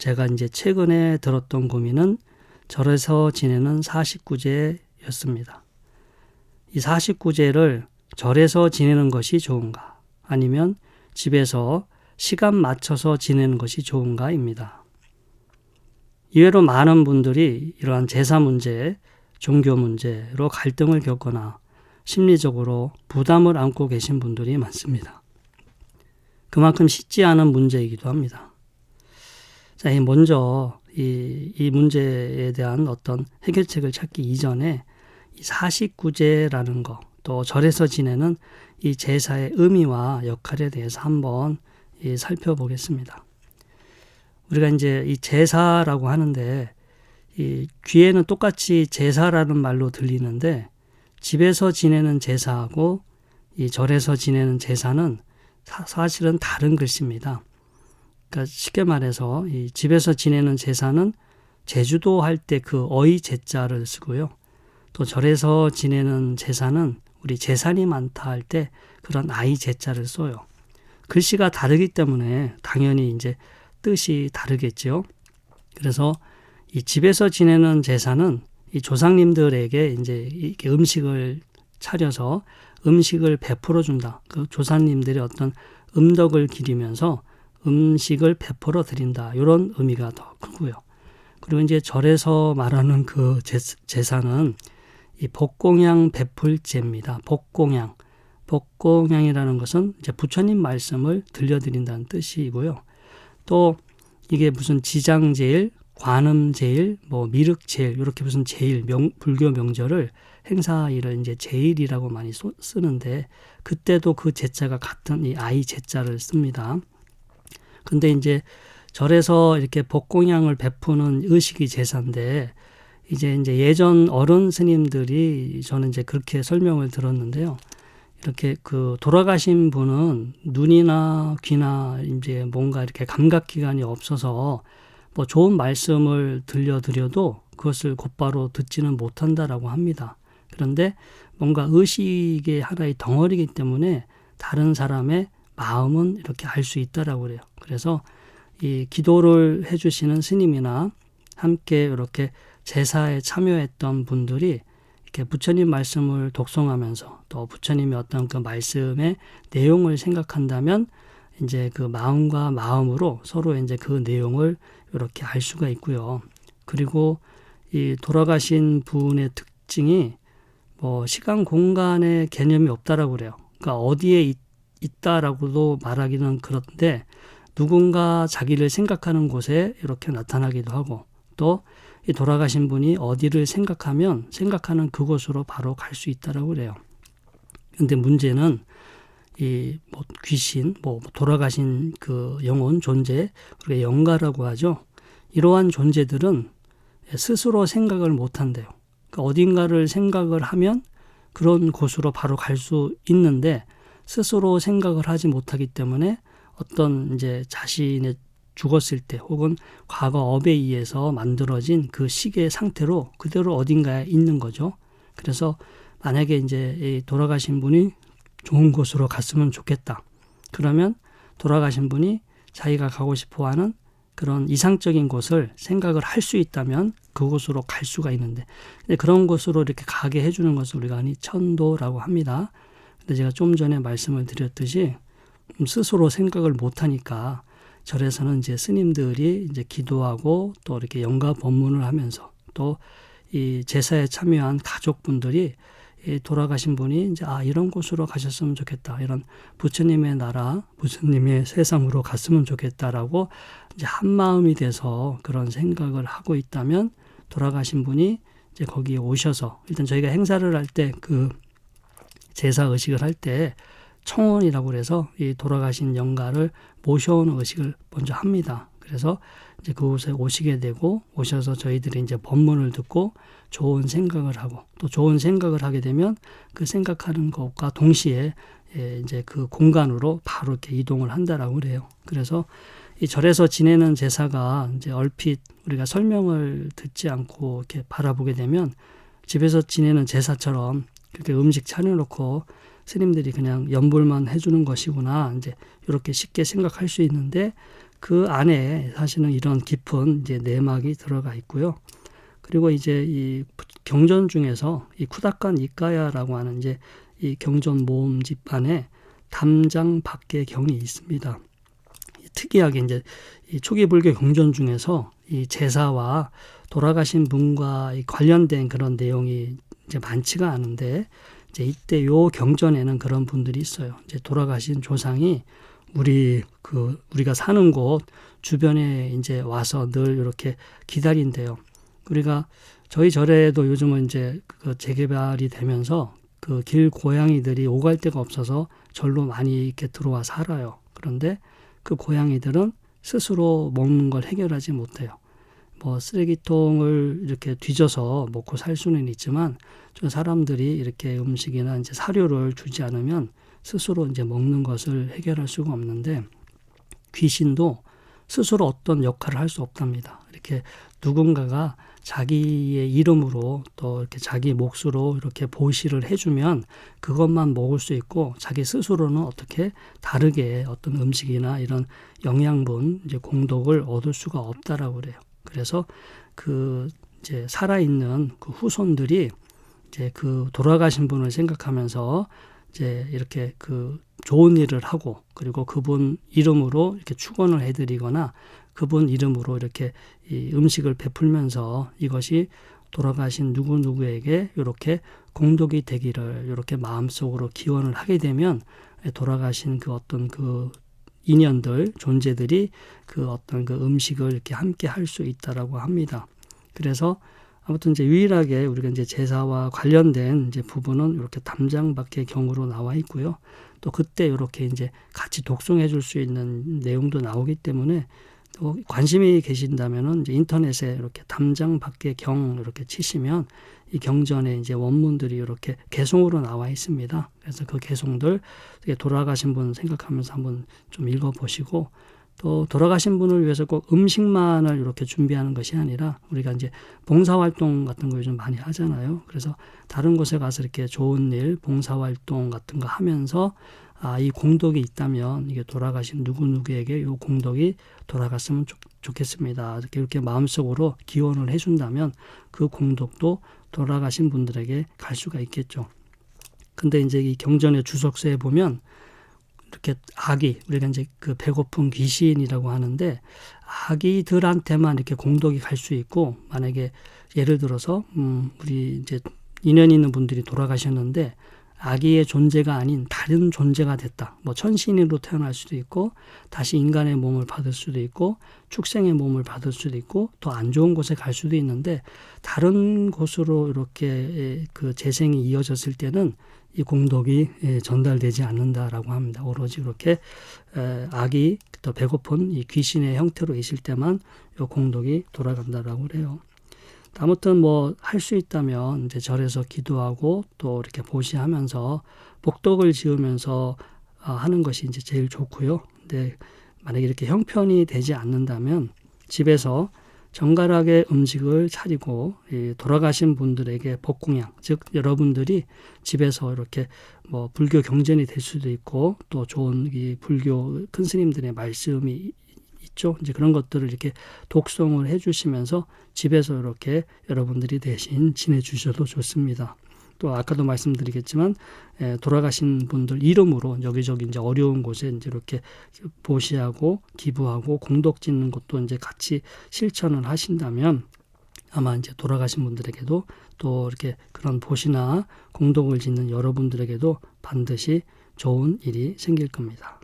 제가 이제 최근에 들었던 고민은 절에서 지내는 49제였습니다. 이 49제를 절에서 지내는 것이 좋은가? 아니면 집에서 시간 맞춰서 지내는 것이 좋은가입니다. 이외로 많은 분들이 이러한 제사 문제, 종교 문제로 갈등을 겪거나 심리적으로 부담을 안고 계신 분들이 많습니다. 그만큼 쉽지 않은 문제이기도 합니다. 자, 먼저 이, 이 문제에 대한 어떤 해결책을 찾기 이전에 이 49제라는 거, 또 절에서 지내는 이 제사의 의미와 역할에 대해서 한번 이 살펴보겠습니다. 우리가 이제 이 제사라고 하는데 이 귀에는 똑같이 제사라는 말로 들리는데 집에서 지내는 제사하고 이 절에서 지내는 제사는 사, 실은 다른 글씨입니다. 그러니까 쉽게 말해서 이 집에서 지내는 제사는 제주도 할 때 그 어이 제자를 쓰고요. 또 절에서 지내는 제사는 우리 재산이 많다 할 때 그런 아이 제자를 써요. 글씨가 다르기 때문에 당연히 이제 뜻이 다르겠죠. 그래서 이 집에서 지내는 제사는 이 조상님들에게 이제 이렇게 음식을 차려서 음식을 베풀어 준다. 그 조상님들의 어떤 음덕을 기리면서 음식을 베풀어 드린다. 이런 의미가 더 크고요. 그리고 이제 절에서 말하는 그 제사는 이 복공양 베풀제입니다. 복공양. 복공양이라는 것은 이제 부처님 말씀을 들려드린다는 뜻이고요. 또 이게 무슨 지장제일, 관음제일, 뭐 미륵제일 이렇게 무슨 제일 명, 불교 명절을 행사일을 이제 제일이라고 많이 소, 쓰는데 그때도 그 제자가 같은 이 아이 제자를 씁니다. 근데 이제 절에서 이렇게 복공양을 베푸는 의식이 제사인데 이제 이제 예전 어른 스님들이 저는 이제 그렇게 설명을 들었는데요. 이렇게 그 돌아가신 분은 눈이나 귀나 이제 뭔가 이렇게 감각 기관이 없어서 뭐 좋은 말씀을 들려드려도 그것을 곧바로 듣지는 못한다라고 합니다. 그런데 뭔가 의식의 하나의 덩어리이기 때문에 다른 사람의 마음은 이렇게 알 수 있다라고 그래요. 그래서 이 기도를 해주시는 스님이나 함께 이렇게 제사에 참여했던 분들이 이렇게 부처님 말씀을 독송하면서 또 부처님의 어떤 그 말씀의 내용을 생각한다면 이제 그 마음과 마음으로 서로 이제 그 내용을 이렇게 알 수가 있고요. 그리고 이 돌아가신 분의 특징이 뭐 시간 공간의 개념이 없다라고 그래요. 그러니까 어디에 있, 있다라고도 말하기는 그런데 누군가 자기를 생각하는 곳에 이렇게 나타나기도 하고 또이 돌아가신 분이 어디를 생각하면 생각하는 그곳으로 바로 갈 수 있다라고 그래요. 근데 문제는 이 뭐 귀신, 뭐 돌아가신 그 영혼 존재, 우리가 영가라고 하죠. 이러한 존재들은 스스로 생각을 못 한대요. 그러니까 어딘가를 생각을 하면 그런 곳으로 바로 갈 수 있는데 스스로 생각을 하지 못하기 때문에 어떤 이제 자신의 죽었을 때 혹은 과거 업에 의해서 만들어진 그 시계 상태로 그대로 어딘가에 있는 거죠. 그래서 만약에 이제 돌아가신 분이 좋은 곳으로 갔으면 좋겠다. 그러면 돌아가신 분이 자기가 가고 싶어 하는 그런 이상적인 곳을 생각을 할 수 있다면 그곳으로 갈 수가 있는데 그런 곳으로 이렇게 가게 해주는 것을 우리가 아니 천도라고 합니다. 근데 제가 좀 전에 말씀을 드렸듯이 스스로 생각을 못하니까 절에서는 이제 스님들이 이제 기도하고 또 이렇게 영가 법문을 하면서 또 이 제사에 참여한 가족분들이 이 돌아가신 분이 이제 아 이런 곳으로 가셨으면 좋겠다. 이런 부처님의 나라 부처님의 세상으로 갔으면 좋겠다라고 이제 한 마음이 돼서 그런 생각을 하고 있다면 돌아가신 분이 이제 거기에 오셔서 일단 저희가 행사를 할 때 그 제사 의식을 할 때 청원이라고 그래서 이 돌아가신 영가를 모셔오는 의식을 먼저 합니다. 그래서 이제 그곳에 오시게 되고 오셔서 저희들이 이제 법문을 듣고 좋은 생각을 하고 또 좋은 생각을 하게 되면 그 생각하는 것과 동시에 예, 이제 그 공간으로 바로 이렇게 이동을 한다라고 그래요. 그래서 이 절에서 지내는 제사가 이제 얼핏 우리가 설명을 듣지 않고 이렇게 바라보게 되면 집에서 지내는 제사처럼 그렇게 음식 차려놓고 스님들이 그냥 연불만 해주는 것이구나 이제 이렇게 쉽게 생각할 수 있는데 그 안에 사실은 이런 깊은 이제 내막이 들어가 있고요. 그리고 이제 이 경전 중에서 이 쿠다칸 이까야라고 하는 이제 이 경전 모음집 안에 담장 밖의 경이 있습니다. 특이하게 이제 이 초기 불교 경전 중에서 이 제사와 돌아가신 분과 이 관련된 그런 내용이 이제 많지가 않은데 이제 이때 요 경전에는 그런 분들이 있어요. 이제 돌아가신 조상이 우리 그 우리가 사는 곳 주변에 이제 와서 늘 이렇게 기다린대요. 우리가 저희 절에도 요즘은 이제 그 재개발이 되면서 그 길 고양이들이 오갈 데가 없어서 절로 많이 이렇게 들어와 살아요. 그런데 그 고양이들은 스스로 먹는 걸 해결하지 못해요. 뭐 쓰레기통을 이렇게 뒤져서 먹고 살 수는 있지만 좀 사람들이 이렇게 음식이나 이제 사료를 주지 않으면 스스로 이제 먹는 것을 해결할 수가 없는데 귀신도 스스로 어떤 역할을 할 수 없답니다. 이렇게 누군가가 자기의 이름으로 또 이렇게 자기 몫으로 이렇게 보시를 해주면 그것만 먹을 수 있고 자기 스스로는 어떻게 다르게 어떤 음식이나 이런 영양분 이제 공덕을 얻을 수가 없다라고 그래요. 그래서 그 이제 살아있는 그 후손들이 이제 그 돌아가신 분을 생각하면서 이제 이렇게 그 좋은 일을 하고 그리고 그분 이름으로 이렇게 축원을 해드리거나 그분 이름으로 이렇게 이 음식을 베풀면서 이것이 돌아가신 누구 누구에게 이렇게 공덕이 되기를 이렇게 마음속으로 기원을 하게 되면 돌아가신 그 어떤 그 인연들 존재들이 그 어떤 그 음식을 이렇게 함께 할 수 있다라고 합니다. 그래서 아무튼 이제 유일하게 우리가 이제 제사와 관련된 이제 부분은 이렇게 담장 밖의 경우로 나와 있고요. 또 그때 이렇게 이제 같이 독송해 줄 수 있는 내용도 나오기 때문에 또 관심이 계신다면은 이제 인터넷에 이렇게 담장 밖의 경 이렇게 치시면 이 경전에 이제 원문들이 이렇게 개송으로 나와 있습니다. 그래서 그 개송들 돌아가신 분 생각하면서 한번 좀 읽어 보시고 또 돌아가신 분을 위해서 꼭 음식만을 이렇게 준비하는 것이 아니라 우리가 이제 봉사활동 같은 거 요즘 많이 하잖아요. 그래서 다른 곳에 가서 이렇게 좋은 일, 봉사활동 같은 거 하면서 아, 이 공덕이 있다면 이게 돌아가신 누구누구에게 이 공덕이 돌아갔으면 좋, 좋겠습니다. 이렇게, 이렇게 마음속으로 기원을 해준다면 그 공덕도 돌아가신 분들에게 갈 수가 있겠죠. 근데 이제 이 경전의 주석서에 보면 이렇게 아기 우리가 이제 그 배고픈 귀신이라고 하는데 아기들한테만 이렇게 공덕이 갈 수 있고 만약에 예를 들어서 음 우리 이제 인연 있는 분들이 돌아가셨는데 아기의 존재가 아닌 다른 존재가 됐다. 뭐 천신으로 태어날 수도 있고 다시 인간의 몸을 받을 수도 있고 축생의 몸을 받을 수도 있고 더 안 좋은 곳에 갈 수도 있는데 다른 곳으로 이렇게 그 재생이 이어졌을 때는 이 공덕이 전달되지 않는다라고 합니다. 오로지 그렇게 악이 더 배고픈 이 귀신의 형태로 있을 때만 이 공덕이 돌아간다라고 그래요. 아무튼 뭐 할 수 있다면 이제 절에서 기도하고 또 이렇게 보시하면서 복덕을 지으면서 아, 하는 것이 이제 제일 좋고요. 근데 만약에 이렇게 형편이 되지 않는다면 집에서 정갈하게 음식을 차리고 돌아가신 분들에게 복공양, 즉 여러분들이 집에서 이렇게 뭐 불교 경전이 될 수도 있고 또 좋은 이 불교 큰 스님들의 말씀이 있죠. 이제 그런 것들을 이렇게 독송을 해주시면서 집에서 이렇게 여러분들이 대신 지내주셔도 좋습니다. 또 아까도 말씀드리겠지만 에, 돌아가신 분들 이름으로 여기저기 이제 어려운 곳에 이제 이렇게 보시하고 기부하고 공덕 짓는 것도 이제 같이 실천을 하신다면 아마 이제 돌아가신 분들에게도 또 이렇게 그런 보시나 공덕을 짓는 여러분들에게도 반드시 좋은 일이 생길 겁니다.